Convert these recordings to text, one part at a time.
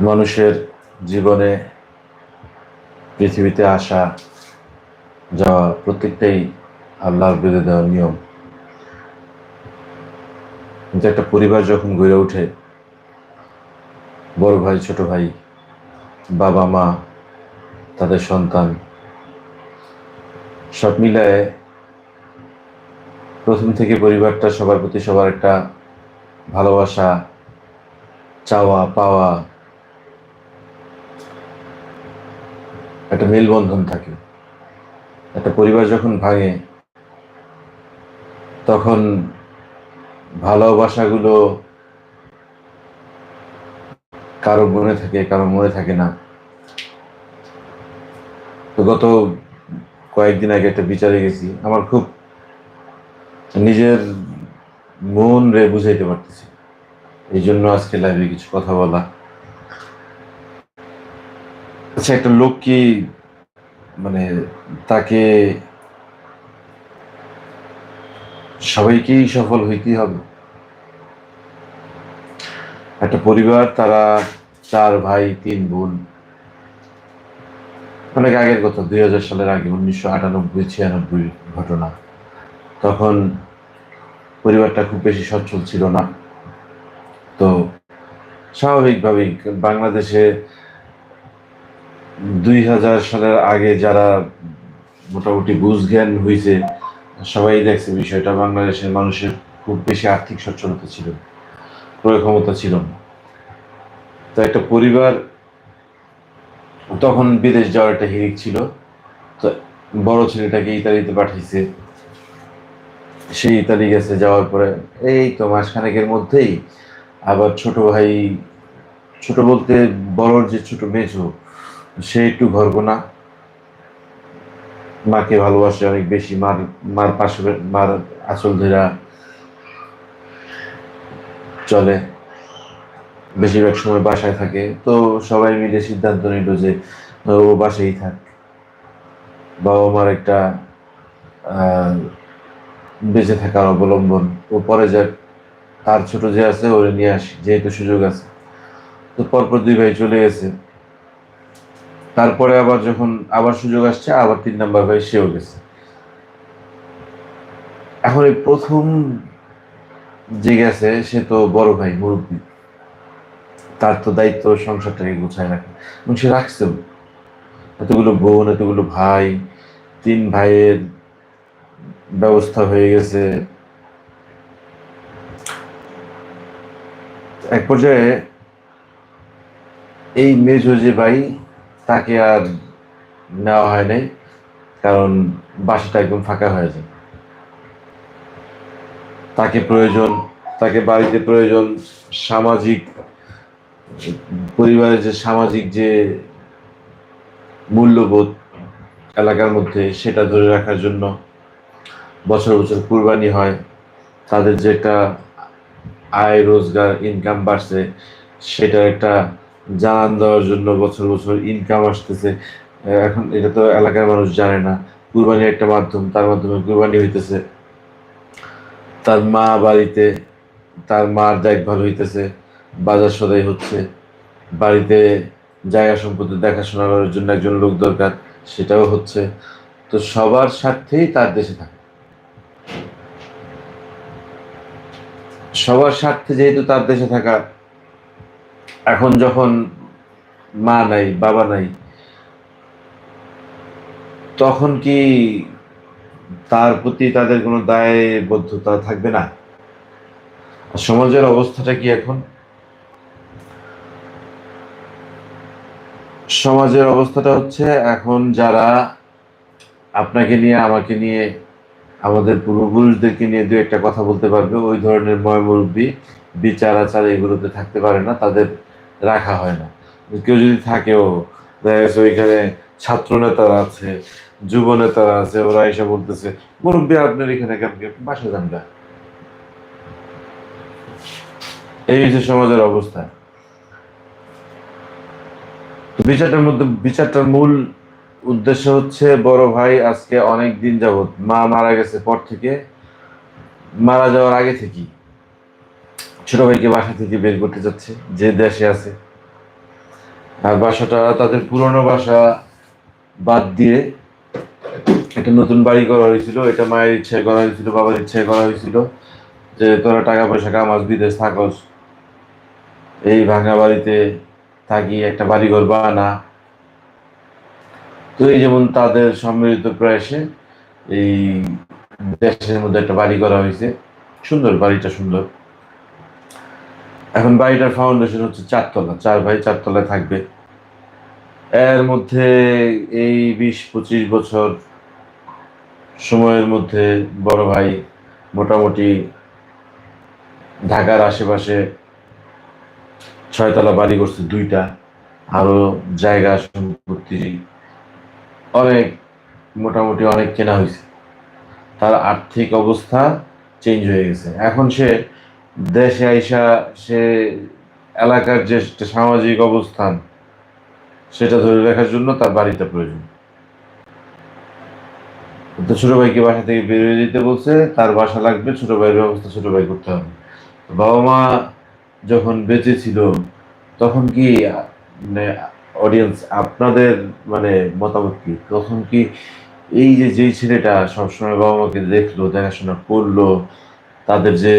মানুষের জীবনে পৃথিবীতে আসা, যাওয়া প্রত্যেকটাই আল্লাহর বেঁধে দেওয়ার নিয়ম। কিন্তু একটা পরিবার যখন গড়ে ওঠে, বড় ভাই, ছোট ভাই, বাবা, মা, তাদের সন্তান, সব মিলায় প্রথম থেকে পরিবারটা সবার প্রতি সবার একটা ভালোবাসা চাওয়া, পাওয়া, একটা মেলবন্ধন থাকে। একটা পরিবার যখন ভাঙে, তখন ভালোবাসাগুলো কারও মনে থাকে, কারও মনে থাকে না। তো গত কয়েকদিন আগে একটা বিচারে গেছি। আমার খুব নিজের মন রে বুঝাইতে পারতেছি। এই জন্য আজকে লাইভে কিছু কথা বলা। আচ্ছা একটা লোক কি মানে তাকে সবাইকেই সফল হইতেই হবে? একটা পরিবার, তারা চার ভাই, তিন বোন। অনেক আগের কথা, দুই হাজার সালের আগে, উনিশশো আটানব্বই, ছিয়ানব্বই ঘটনা। তখন পরিবারটা খুব বেশি সচ্ছল ছিল না। স্বাভাবিকভাবেই বাংলাদেশে দুই হাজার সালের আগে যারা মোটামুটি বুঝ জ্ঞান হয়েছে সবাই দেখছে বিষয়টা বাংলাদেশের মানুষের খুব বেশি আর্থিক সচ্ছলতা ছিল, ক্রয় ক্ষমতা ছিল না। তো একটা পরিবার, তখন বিদেশ যাওয়ার একটা হিরিক ছিল, তো বড় ছেলেটাকে ইতালিতে পাঠিয়েছে। সেই ইতালি গেছে, যাওয়ার পরে এই তো মাসখানেকের মধ্যেই আবার ছোট ভাই ছোট বলতে বড়র যে ছোট মেঝো সে একটু ঘরগোনা মাকে ভালোবাসে অনেক বেশি, মার মার পাশে, মার আঁচল ধরা চলে। বেশিরভাগ সময় বাসায় থাকে। তো সবাই মিলে সিদ্ধান্ত নিল যে, ও বাসায় থাক। বাবা মার একটা বেঁচে থাকার অবলম্বন। ও পরে যাক, তার ছোট যে আছে, ওরে নিয়ে আসি, যেহেতু সুযোগ আছে। তো পরপর দুই ভাই চলে গেছে। তারপরে আবার যখন আবার সুযোগ আসছে, আবার তিন নাম্বার ভাই সেও গেছে। এখন এই প্রথম যে গেছে, সে তো বড় ভাই, মুরব্বী। তার তো দায়িত্ব সংসারটাকে গুছায় রাখা। এবং সে রাখছেও এতগুলো বোন, এতগুলো ভাই, তিন ভাইয়ের ব্যবস্থা হয়ে গেছে। এক পর্যায়ে এই মেজো যে ভাই তাকে আর নেওয়া হয় নাই, কারণ বাসাটা একদম ফাঁকা হয়ে যায়। তাকে প্রয়োজন, তাকে বাড়িতে প্রয়োজন সামাজিক, পরিবারের যে সামাজিক যে মূল্যবোধ এলাকার মধ্যে সেটা ধরে রাখার জন্য বছর বছর কুরবানি হয়, তাদের যে একটা আয় রোজগার ইনকাম বাড়ছে, সেটার একটা জানান দেওয়ার জন্য বছর বছর ইনকাম আসতেছে। এখন এটা তো এলাকার মানুষ জানে না। কুরবানি একটা মাধ্যম, তার মাধ্যমে কুরবানি হইতেছে। তার মা বাড়িতে, তার মার দেখভাল হইতেছে, বাজার সদাই হচ্ছে। বাড়িতে জায়গা সম্পত্তি দেখাশোনা করার জন্য একজন লোক দরকার, সেটাও হচ্ছে। তো সবার স্বার্থেই তার দেশে থাকে। সবার স্বার্থে যেহেতু তার দেশে থাকা এখন যখন মা নাই, বাবা নাই, তখন কি তার প্রতি তাদের কোনো দায়বদ্ধতা থাকবে না? সমাজের অবস্থাটা কি এখন? সমাজের অবস্থাটা হচ্ছে এখন যারা আপনাকে নিয়ে, আমাকে নিয়ে, আমাদের পূর্বপুরুষদেরকে নিয়ে দু একটা কথা বলতে পারবে, ওই ধরনের ময়মুরব্বী বিচার আচার এগুলোতে থাকতে পারে না, তাদের রাখা হয় না। কেউ যদি থাকেও, দেখা ওইখানে ছাত্র নেতারা আছে, যুব নেতারা আছে, ওরা এসে বলতেছে, মুরব্বী, আপনার এখানে কেমন বাসা যান গা। এই হচ্ছে সমাজের অবস্থা। বিচারটার মধ্যে, বিচারটার মূল উদ্দেশ্য হচ্ছে, বড় ভাই আজকে অনেক দিন যাবত মা মারা গেছে পর থেকে, মারা যাওয়ার আগে থেকেই। ছোট ভাইকে বাসা থেকে বের করতে যাচ্ছে, যে দেশে আছে। আর বাসাটা তাদের পুরনো বাসা বাদ দিয়ে একটা নতুন বাড়ি করা হয়েছিল। এটা মায়ের ইচ্ছায় করা হয়েছিল, বাবার ইচ্ছায় করা হয়েছিল যে তোরা টাকা পয়সা কামাস, বিদেশ থাকস। এই ভাঙা বাড়িতে থাকি, একটা বাড়িঘর বানা। তো এই যেমন তাদের সম্মিলিত প্রয়াসে এই দেশের মধ্যে একটা বাড়ি করা হয়েছে। সুন্দর, বাড়িটা সুন্দর। এখন বাড়িটার ফাউন্ডেশন হচ্ছে চারতলা, চার ভাই চারতলায় থাকবে। এর মধ্যে এই বিশ পঁচিশ বছর সময়ের মধ্যে বড় ভাই মোটামুটি ঢাকার আশেপাশে ছয়তলা বাড়ি করছে দুইটা আরও জায়গা সম্পত্তি, অনেক, মোটামুটি অনেক কেনা হয়েছে। তার আর্থিক অবস্থা চেঞ্জ হয়ে গেছে। এখন সে দেশে আইসা সে এলাকার যে সামাজিক অবস্থান, সেটা ধরে রাখার জন্য তার বাড়িতে প্রয়োজন। তো ছোট ভাইকে বাসা থেকে বেরিয়ে যেতে বলছে, তার বাসা লাগবে, ছোট ভাইয়ের ব্যবস্থা ছোট ভাই করতে হবে। বাবা মা যখন বেঁচে ছিল, তখন কি মানে অডিয়েন্স আপনাদের মানে মতামত কি? তখন কি এই যে, যেই ছেলেটা সবসময় বাবা মাকে দেখল, দেখাশোনা করল, তাদের যে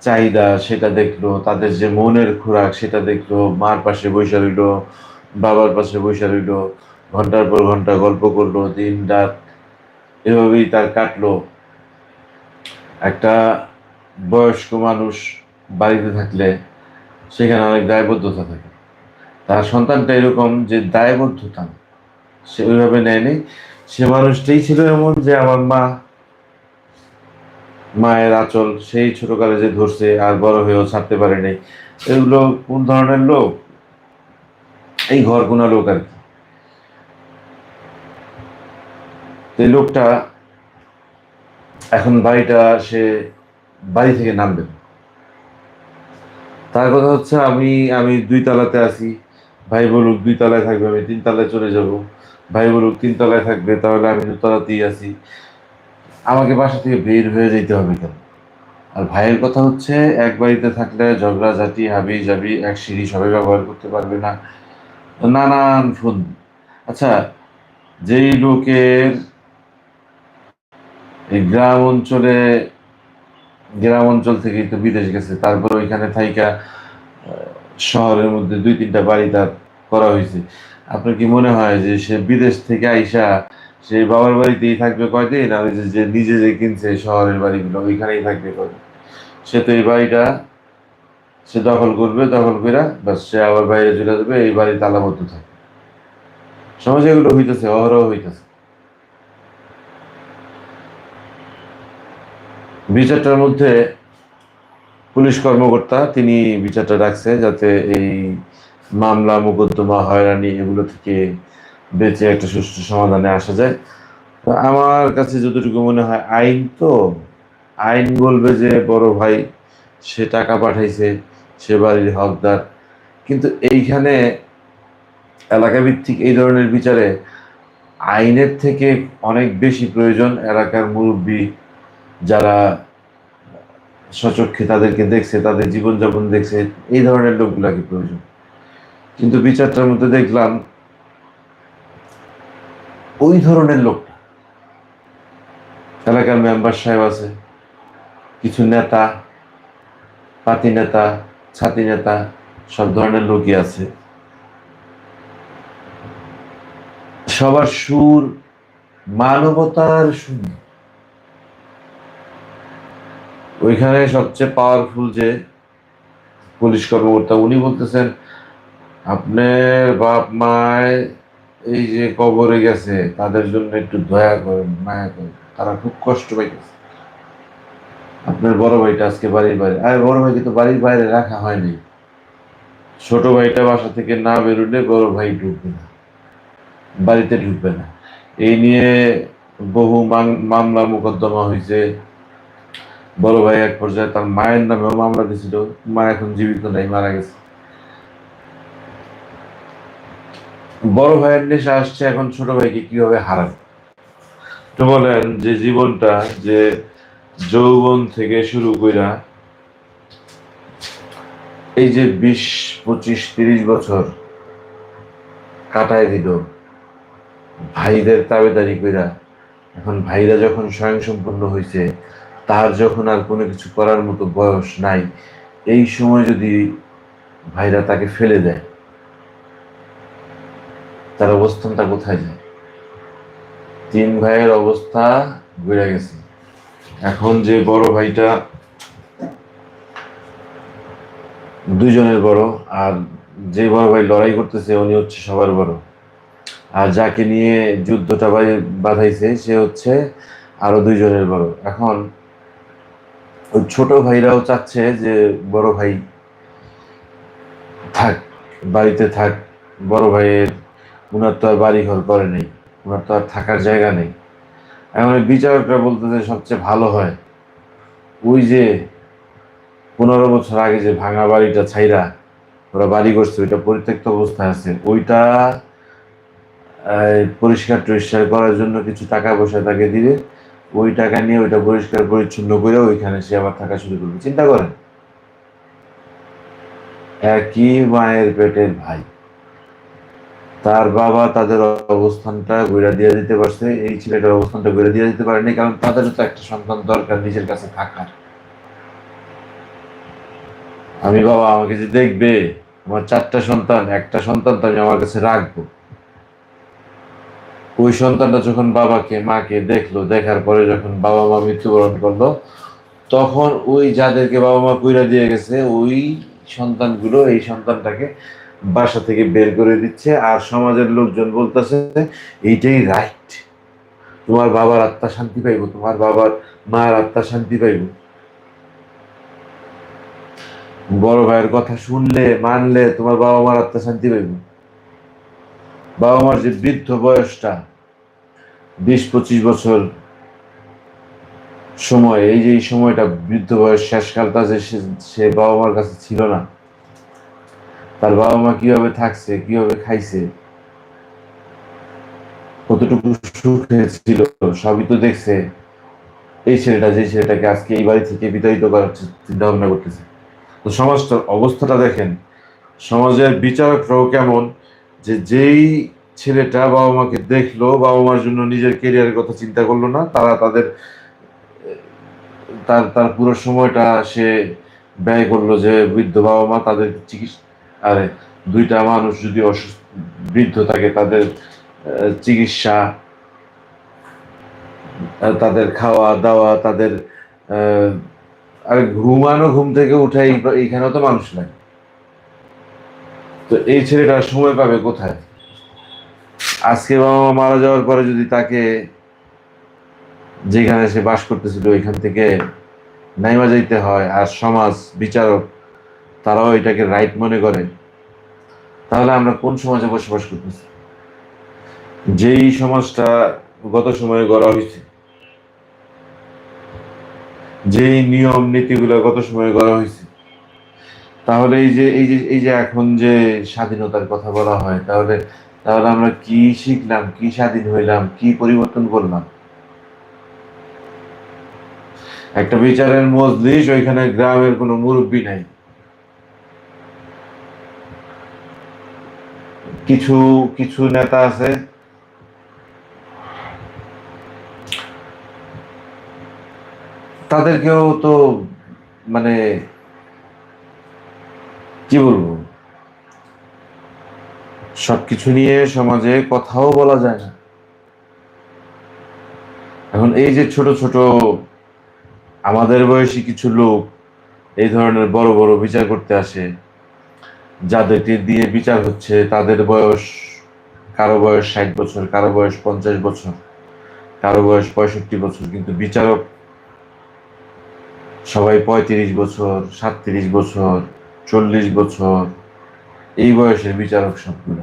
চাহিদা, সেটা দেখল, তাদের যে মনের খোরাক, সেটা দেখল, মার পাশে বসে রইল, বাবার পাশে বসে রইল, ঘণ্টার পর ঘণ্টা গল্প করল, দিন, রাত, এভাবেই তার কাটলো। একটা বয়স্ক মানুষ বাড়িতে থাকলে সেখানে অনেক দায়বদ্ধতা থাকে। তার সন্তানটা এরকম যে দায়বদ্ধতা, সে ওইভাবে নেয়নি। সে মানুষটাই ছিল এমন যে, আমার মা মায়ের আঁচল, সেই ছোটকালে যে ধরছে আর বড় হয়েও ছাড়তে পারেনি। এগুলো কোন ধরনের লোক? এই ঘর কোনা লোক আর কি। লোকটা এখন বাড়িটা সে বাড়ি থেকে নামবে। তার কথা হচ্ছে আমি আমি দুই তালাতে আছি। ভাই বলুক দুই তলায় থাকবে, আমি তিন তলায় চলে যাব। ভাই বলুক তিন তলায় থাকবে, তাহলে আমি দোতলাতেই আছি। আমাকে বাসা থেকে বের হয়ে যেতে হবে কেন? আর ভাইয়ের কথা হচ্ছে, এক বাড়িতে থাকলে ঝগড়া, ঝাঁটি, হাবি জাবি এক সিঁড়ি সবাই ব্যবহার করতে পারবে না। নানান ফোন। আচ্ছা যেই লোকের এই গ্রাম অঞ্চলে, গ্রাম অঞ্চল থেকেই তো বিদেশ গেছে, তারপর ওইখানে থাইকা শহরের মধ্যে দুই তিনটা বাড়ি তার করা হয়েছে। আপনার কি মনে হয় যে সে বিদেশ থেকে আইসা সে বাবার বাড়িতেই থাকবে কয়দিন? যে- যে নিজে যে কিনছে শহরের বাড়িগুলো, ওইখানেই থাকবে কয়দিন? সে তো এই বাড়িটা, সে দখল করবে, দখল করে বাস সে আবার বাইরে চলে যাবে, এই বাড়ি তালাবদ্ধ থাকবে। সমাজে এগুলো হইতেছে, অহরহ হইতেছে। বিচারটার মধ্যে পুলিশ কর্মকর্তা, তিনি বিচারটা রাখছে যাতে এই মামলা, মোকদ্দমা, হয়রানি এগুলো থেকে বেঁচে একটা সুষ্ঠু সমাধানে আসা যায়। তো আমার কাছে যতটুকু মনে হয় আইন তো, আইন বলবে যে বড় ভাই সে টাকা পাঠাইছে, সে বাড়ির হকদার। কিন্তু এইখানে এলাকা ভিত্তিক এই ধরনের বিচারে আইনের থেকে অনেক বেশি প্রয়োজন এলাকার মুরব্বী যারা সচক্ষে তাদেরকে দেখছে, তাদের জীবনযাপন দেখছে, এই ধরনের লোকগুলাকে প্রয়োজন। কিন্তু বিচারটার মধ্যে দেখলাম ওই ধরনের লোকটা এলাকার মেম্বার সাহেব আছে, কিছু নেতা, পাতি নেতা, ছাতি নেতা, সব ধরনের লোকই আছে। সবার সুর, মানবতার শূন্য ওইখানে সবচেয়ে পাওয়ারফুল যে পুলিশ কর্মকর্তা, উনি বলতেছেন, আপনার বাপ মায় এই যে কবরে গেছে, তাদের জন্য একটু দয়া করেন, মায়া করেন। তারা খুব কষ্ট পাইতেছে। আপনার বড় ভাইটা আজকে বাড়ির বাইরে, আর বড় ভাইকে তো বাড়ির বাইরে রাখা হয়নি। ছোট ভাইটা বাসা থেকে না বেরোলে বড় ভাই ঢুকবে না, বাড়িতে ঢুকবে না। এই নিয়ে বহু মাম- মামলা মোকদ্দমা হয়েছে বড় ভাই এক পর্যায়ে তার মায়ের নামেও মামলা দিয়েছিল মা এখন জীবিত নাই, মারা গেছে। বড় ভাইয়ের নেশা আসছে, এখন ছোট ভাইকে কীভাবে হারাবে? তো বলেন যে জীবনটা যে যৌবন থেকে শুরু কইরা এই যে বিশ, পঁচিশ, তিরিশ বছর কাটায় দিল, ভাইদের তাবেদারি কইরা, এখন ভাইরা যখন স্বয়ংসম্পূর্ণ হয়েছে তার যখন আর কোনো কিছু করার মতো বয়স নাই, এই সময় যদি ভাইরা তাকে ফেলে দেয় তার অবস্থানটা কোথায় যায়? তিন ভাইয়ের অবস্থা বেড়ে গেছে। এখন যে বড় ভাইটা দুইজনের বড়, আর যে বড় ভাই লড়াই করতেছে, উনি হচ্ছে সবার বড়। আর যাকে নিয়ে যুদ্ধটা বাধাইছে, সে হচ্ছে আরও দুইজনের বড়। এখন ওই ছোট ভাইরাও চাচ্ছে যে বড় ভাই থাক, বাড়িতে থাক, বড় ভাইয়ের উনার তো আর বাড়ি ঘর করে নেই, উনার তো আর থাকার জায়গা নেই। এখন বিচারকরা বলতেছে সবচেয়ে ভালো হয়, ওই যে পনেরো বছর আগে যে ভাঙা বাড়িটা ছাইরা ওরা বাড়ি করছে, ওইটা পরিত্যক্ত অবস্থায় আছে, ওইটা পরিষ্কার টরিষ্কার করার জন্য কিছু টাকা পয়সা তাকে দিবে ওই টাকা নিয়ে ওইটা পরিষ্কার পরিচ্ছন্ন করে ওইখানে সে আবার থাকা শুরু করবে। চিন্তা করেন। একই মায়ের পেটের ভাই। তার বাবা তাদের অবস্থানটা গড়ে দিয়ে দিতে পারছে, এই ছেলেটার অবস্থানটা গড়ে দিয়ে দিতে পারেনি, কারণ তাদেরও তো একটা সন্তান দরকার নিজের কাছে থাকার। আমি বাবা, আমাকে যে দেখবে, আমার চারটা সন্তান, একটা সন্তান তো আমি আমার কাছে রাখব। ওই সন্তানটা যখন বাবাকে, মাকে দেখল, দেখার পরে যখন বাবা মা মৃত্যুবরণ করল, তখন ওই যাদেরকে বাবা মা কইরা দিয়ে গেছে, ওই সন্তানগুলো, এই সন্তানটাকে বাসা থেকে বের করে দিচ্ছে, আর সমাজের লোকজন বলতেছে, এইটাই রাইট তোমার বাবার আত্মা শান্তি পাইব, তোমার বাবার মার আত্মা শান্তি পাইব। বড় ভাইয়ের কথা শুনলে, মানলে তোমার বাবা মার আত্মা শান্তি পাইব। বাবা মার যে বৃদ্ধ বয়সটা, বিশ পঁচিশ বছর সময়, এই যে এই সময়টা বৃদ্ধ বয়স শেষকালটা যে সে বাবা মার কাছে ছিল না তার বাবা মা কীভাবে থাকছে, কীভাবে খাইছে, কতটুকু সুখে ছিল, সবই তো দেখছে। এই ছেলেটা, যে ছেলেটাকে আজকে এই বাড়ি থেকে বিতাড়িত করার চিন্তা ভাবনা করতেছে। তো সমাজটার অবস্থাটা দেখেন, সমাজের বিচারকরাও কেমন যে যেই ছেলেটা বাবা মাকে দেখল, বাবা মার জন্য নিজের কেরিয়ারের কথা চিন্তা করল না, তারা তাদের, তার তার পুরো সময়টা সে ব্যয় করল যে বৃদ্ধ বাবা মা তাদের চিকিৎসা আরে, দুইটা মানুষ যদি অসুস্থ, বৃদ্ধ থাকে, তাদের চিকিৎসা তাদের খাওয়া, দাওয়া, তাদের আরে, ঘুমানো ঘুম থেকে উঠে এই- এইখানেও তো মানুষ নাই। তো এই ছেলেটা সময় পাবে কোথায়? আজকে বাবা মা মারা যাওয়ার পরে যদি তাকে যেখানে সে বাস করতেছিল, ওইখান থেকে নাইমা যাইতে হয়, আর সমাজ বিচারক তারাও এটাকে রাইট মনে করে, তাহলে আমরা কোন সমাজে বসবাস করতেছি? যেই সমাজটা গত সময়ে গড়া হয়েছে, যেই নিয়ম নীতিগুলো গত সময়ে গড়া হয়েছে, তাহলে এই যে এই যে এই যে এখন যে স্বাধীনতার কথা বলা হয়, তাহলে তাহলে আমরা কি শিখলাম, কি স্বাধীন হইলাম, কি পরিবর্তন করলাম? একটা বিচারের মজলিস, ওইখানে গ্রামের কোনো মুরব্বী নাই। কিছু কিছু নেতা আছে। তাদেরকেও তো মানে কি বলব? সবকিছু নিয়ে সমাজে কথাও বলা যায় না। এখন এই যে ছোট ছোট, আমাদের বয়সী কিছু লোক এই ধরনের বড় বড় বিচার করতে আসে যাদেরকে দিয়ে বিচার হচ্ছে, তাদের বয়স, কারও বয়স ষাট বছর, কারও বয়স পঞ্চাশ বছর, কারও বয়স পঁয়ষট্টি বছর, কিন্তু বিচারক সবাই পঁয়ত্রিশ বছর, সাতত্রিশ বছর, চল্লিশ বছর, এই বয়সের বিচারক সবগুলো।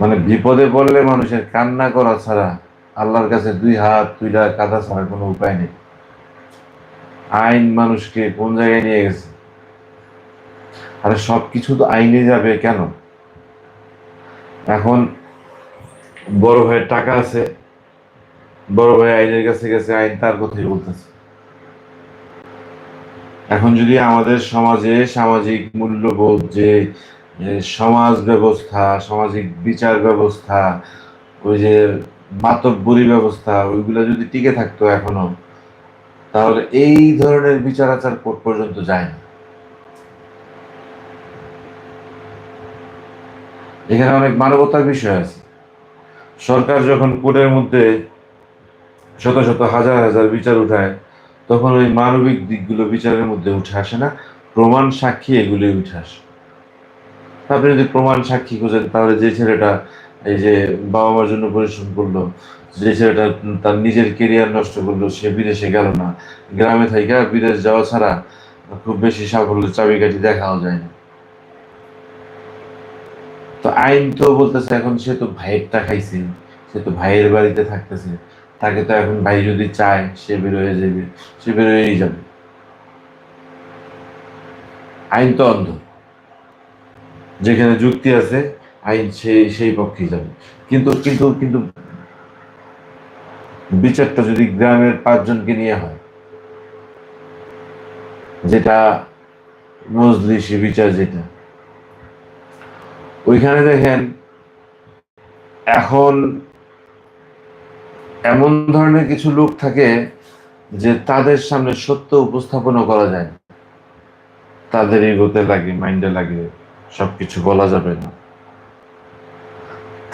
মানে বিপদে পড়লে মানুষের কান্না করা ছাড়া আল্লাহর কাছে দুই হাত তুইলা কাদা ছাড়া কোনো উপায় নেই। আইন মানুষকে কোন জায়গায় নিয়ে গেছে? আরে সবকিছু তো আইনে যাবে, কেন? এখন বড় ভাইয়ের টাকা আছে, বড় ভাই আইনের কাছে গেছে, আইন তার কথাই বলতেছে। এখন যদি আমাদের সমাজে সামাজিক মূল্যবোধ যে সমাজ ব্যবস্থা, সামাজিক বিচার ব্যবস্থা, ওই যে মাতব্বরি ব্যবস্থা, ওইগুলো যদি টিকে থাকতো এখনও তাহলে এই ধরনের বিচার আচার কোর্ট পর্যন্ত যায় না এখানে অনেক মানবতার বিষয় আছে। সরকার যখন কোর্টের মধ্যে শত শত হাজার হাজার বিচার উঠায়, তখন ওই মানবিক দিকগুলো বিচারের মধ্যে উঠে আসে না। প্রমাণ সাক্ষী এগুলি উঠে আসে। আপনি যদি প্রমাণ সাক্ষী খোঁজেন, তাহলে যে ছেলেটা এই যে বাবা মার জন্য পরিশ্রম করল যে ছেলেটা তার নিজের কেরিয়ার নষ্ট করল, সে বিদেশে গেল না। গ্রামে থেকে বিদেশ যাওয়া ছাড়া খুব বেশি সাফল্যের চাবিকাঠি দেখাও যায় না। তো আইন তো বলতেছে, এখন সে তো ভাইয়েরটা খাইছে, সে তো ভাইয়ের বাড়িতে থাকতেছে। তাকে তো এখন ভাই যদি চায়, সে বেরোয় যাবে, সে বেরোয়েই যাবে। আইন তো অন্ধ। যেখানে যুক্তি আছে, আইন সেই সেই পক্ষেই যাবে। কিন্তু কিন্তু কিন্তু বিচারটা যদি গ্রামের পাঁচজনকে নিয়ে হয়, যেটা মজলিসি বিচার যেটা, ওইখানে দেখেন এখন এমন ধরনের কিছু লোক থাকে যে তাদের সামনে সত্য উপস্থাপনও করা যায় তাদের এগোতে লাগে, মাইন্ডে লাগে, সবকিছু বলা যাবে না।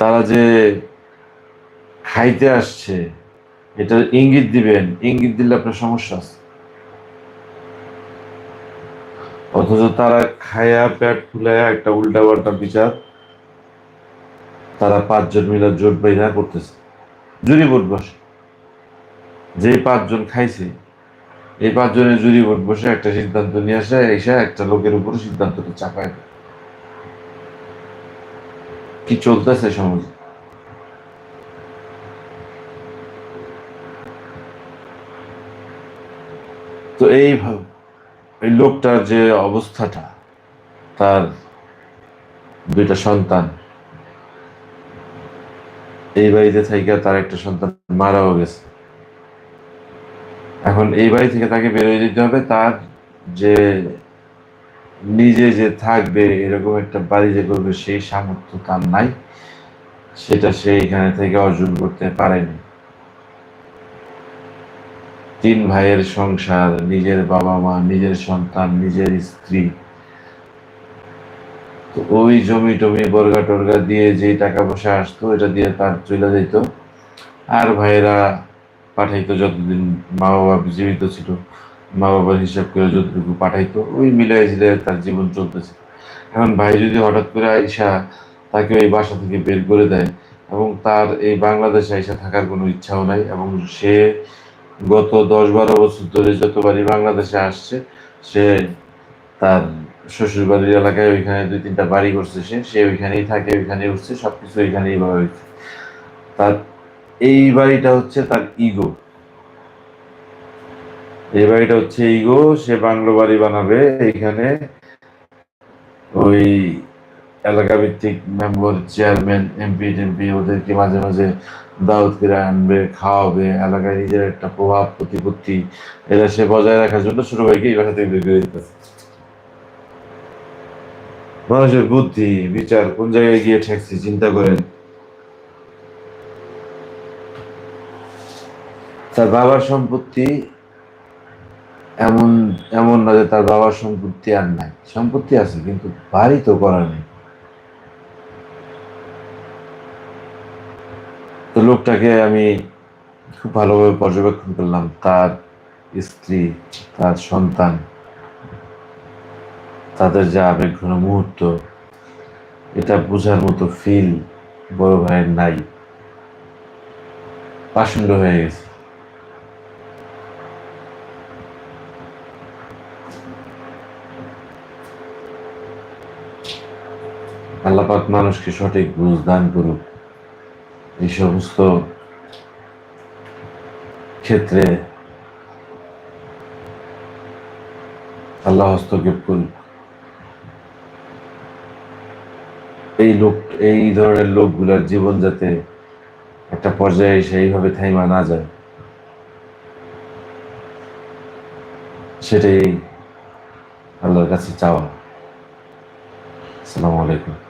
তারা যে খাইতে আসছে এটা ইঙ্গিত দিবেন, ইঙ্গিত দিলে আপনার সমস্যা আছে। অথচ তারা খায়া পেট ফুলায়া একটা উল্টা পাল্টা বিচার, তারা পাঁচজন মিলে জোট বাইনা করতেছে। জুরি ভোট বসে। যে পাঁচজন খাইছে, এই পাঁচজনের জুরি ভোট বসে একটা সিদ্ধান্ত নিয়ে আসে, এসে একটা লোকের উপর সিদ্ধান্তটা চাপায়। কি চলতেছে সমাজে? এইভাবে এই লোকটার যে অবস্থাটা, তার দুইটা সন্তান, এই বাড়িতে থেকে তার একটা সন্তান মারাও গেছে। এখন এই বাড়ি থেকে তাকে বেরোয় যেতে হবে, তার যে নিজে যে থাকবে, এরকম একটা বাড়ি যে করবে, সেই সামর্থ্য তার নাই, সেটা সে এখানে থেকে অর্জন করতে পারেনি। তিন ভাইয়ের সংসার, নিজের বাবা মা, নিজের সন্তান, নিজের স্ত্রী। তো ওই জমি টমি, বর্গা টর্গা দিয়ে যে টাকা পয়সা আসতো, এটা দিয়ে তার চলে যেত আর ভাইয়েরা পাঠাইতো যতদিন মা বাবা জীবিত ছিল মা বাবার হিসাব করে যতটুকু পাঠাইতো, ওই মিলাই ঝিলে তার জীবন চলতেছে। এখন ভাই যদি হঠাৎ করে আইসা তাকে ওই বাসা থেকে বের করে দেয়, এবং তার এই বাংলাদেশে আইসা থাকার কোনো ইচ্ছাও নাই, এবং সে গত দশ বারো বছর ধরে যতবারই বাংলাদেশে আসছে, সে তার শ্বশুর বাড়ির এলাকায় ওইখানে দুই তিনটা বাড়ি করছে সে সে ওইখানেই থাকে, ওইখানেই উঠছে, সবকিছু ওইখানেই ভাবে হয়েছে তার এই বাড়িটা হচ্ছে তার ইগো। এই বাড়িটা হচ্ছে ইগো, সে বাংলো বাড়ি বানাবে এইখানে। ওই এলাকা ভিত্তিক মেম্বার, চেয়ারম্যান, এমপি, টেমপি ওদেরকে মাঝে মাঝে দাওয়াত করে আনবে খাওয়াবে এলাকায় নিজের একটা প্রভাব, প্রতিপত্তি এটা সে বজায় রাখার জন্য ছোট ভাইকে এই বাসা থেকে দিতেছে। মানুষের বুদ্ধি, বিচার, কোন জায়গায় গিয়ে ঠেকছে, চিন্তা করেন। তার বাবার সম্পত্তি এমন এমন না যে তার বাবার সম্পত্তি আর নাই। সম্পত্তি আছে, কিন্তু বাড়ি তো করা নেই তো লোকটাকে আমি খুব ভালোভাবে পর্যবেক্ষণ করলাম। তার স্ত্রী, তার সন্তান, তাদের যে আবেগঘন মুহূর্ত, এটা বোঝার মতো ফিল বড় ভাইয়ের নাই। পাষণ্ড হয়ে গেছে। আল্লাপাক মানুষকে সঠিক বুঝ দান করুক। এই সমস্ত ক্ষেত্রে আল্লাহ হস্তক্ষেপ করুক এই লোক, এই ধরনের লোকগুলার জীবন যাতে একটা পর্যায়ে সেইভাবে থাইমা না যায়, সেটাই আল্লাহর কাছে চাওয়া। আসসালামু আলাইকুম।